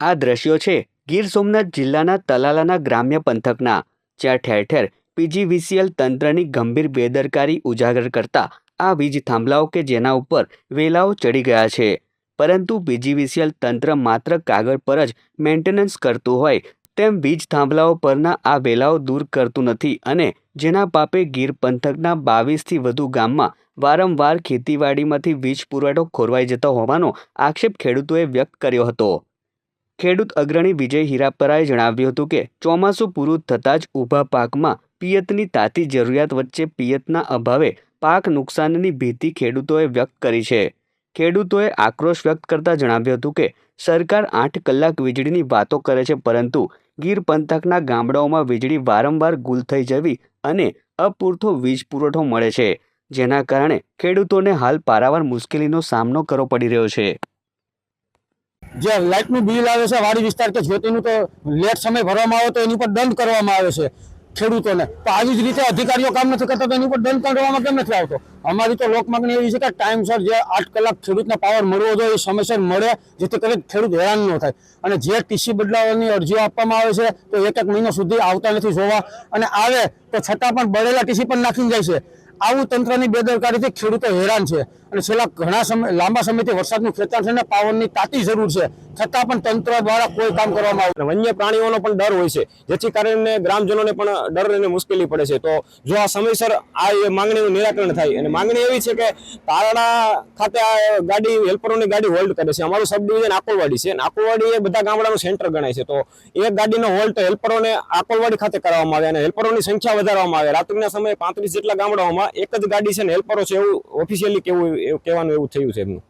આ દ્રશ્યો છે ગીર સોમનાથ જિલ્લાના તલાલાના ગ્રામ્ય પંથકના, જ્યાં ઠેર ઠેર પીજીવીસીએલ તંત્રની ગંભીર બેદરકારી ઉજાગર કરતા આ વીજ થાંભલાઓ કે જેના ઉપર વેલાઓ ચડી ગયા છે. પરંતુ પીજીવીસીએલ તંત્ર માત્ર કાગળ પર જ મેન્ટેનન્સ કરતું હોય, તેમ વીજ થાંભલાઓ પરના આ વેલાઓ દૂર કરતું નથી અને જેના પાપે ગીર પંથકના બાવીસથી વધુ ગામમાં વારંવાર ખેતીવાડીમાંથી વીજ પુરવઠો ખોરવાઈ જતો હોવાનો આક્ષેપ ખેડૂતોએ વ્યક્ત કર્યો હતો. ખેડૂત અગ્રણી વિજય હીરાપરાએ જણાવ્યું હતું કે, ચોમાસું પૂરું થતાં જ ઊભા પાકમાં પિયતની તાતી જરૂરિયાત વચ્ચે પિયતના અભાવે પાક નુકસાનની ભીતિ ખેડૂતોએ વ્યક્ત કરી છે. ખેડૂતોએ આક્રોશ વ્યક્ત કરતા જણાવ્યું હતું કે, સરકાર આઠ કલાક વીજળીની વાતો કરે છે, પરંતુ ગીર પંથકના ગામડાઓમાં વીજળી વારંવાર ગુલ થઈ જવી અને અપૂરતો વીજ પુરવઠો મળે છે, જેના કારણે ખેડૂતોને હાલ પારાવાર મુશ્કેલીનો સામનો કરવો પડી રહ્યો છે. જે લાઇટનું બિલ આવે છે, વાડી વિસ્તાર કે જ્યોતિનું તો લેટ સમય ભરવામાં આવે તો એની પર દંડ કરવામાં આવે છે ખેડૂતોને. તો આવી જ રીતે અધિકારીઓ કામ નથી કરતા તો એની પર દંડ કરવામાં કેમ નથી આવતો? અમારી તો લોક માગણી એવી છે કે ટાઈમસર જે આઠ કલાક ખેડૂતને પાવર મળવો જોઈએ, એ સમયસર મળે, જેથી કરીને ખેડૂત હેરાન ન થાય. અને જે ટીસી બદલાવવાની અરજીઓ આપવામાં આવે છે, તો એક એક મહિનો સુધી આવતા નથી જોવા. અને આવે તો છતાં પણ બળેલા ટીસી પણ નાખીને જાય છે. આવું તંત્રની બેદરકારીથી ખેડૂતો હેરાન છે. અને છેલ્લા ઘણા સમય, લાંબા સમયથી વરસાદનું ખેતર છે ને પાવનની તાતી જરૂર છે. છતાં પણ તંત્ર દ્વારા કોઈ કામ કરવામાં અને વન્ય પ્રાણીઓનો પણ ડર હોય છે, જેથી કારણે ગ્રામજનોને પણ ડર અને મુશ્કેલી પડે છે. તો જો આ સમયસર આ માંગણીનું નિરાકરણ થાય, અને માંગણી એવી છે કે તારડા ખાતે આ ગાડી, હેલ્પરોની ગાડી હોલ્ડ કરે છે. અમારું સબ ડિવિઝન આકોલવાડી છે. અને આકોલવાડી એ બધા ગામડાનું સેન્ટર ગણાય છે. તો એ ગાડીનો હોલ્ટ હેલ્પરોને આકોલવાડી ખાતે કરવામાં આવે અને હેલ્પરોની સંખ્યા વધારવામાં આવે. રાત્રિના સમયે પાંત્રીસ જેટલા ગામડાઓમાં એક જ ગાડી છે ને હેલ્પરો છે એવું ઓફિશિયલી કેવું એવું કહેવાનું એવું થયું છે એમનું.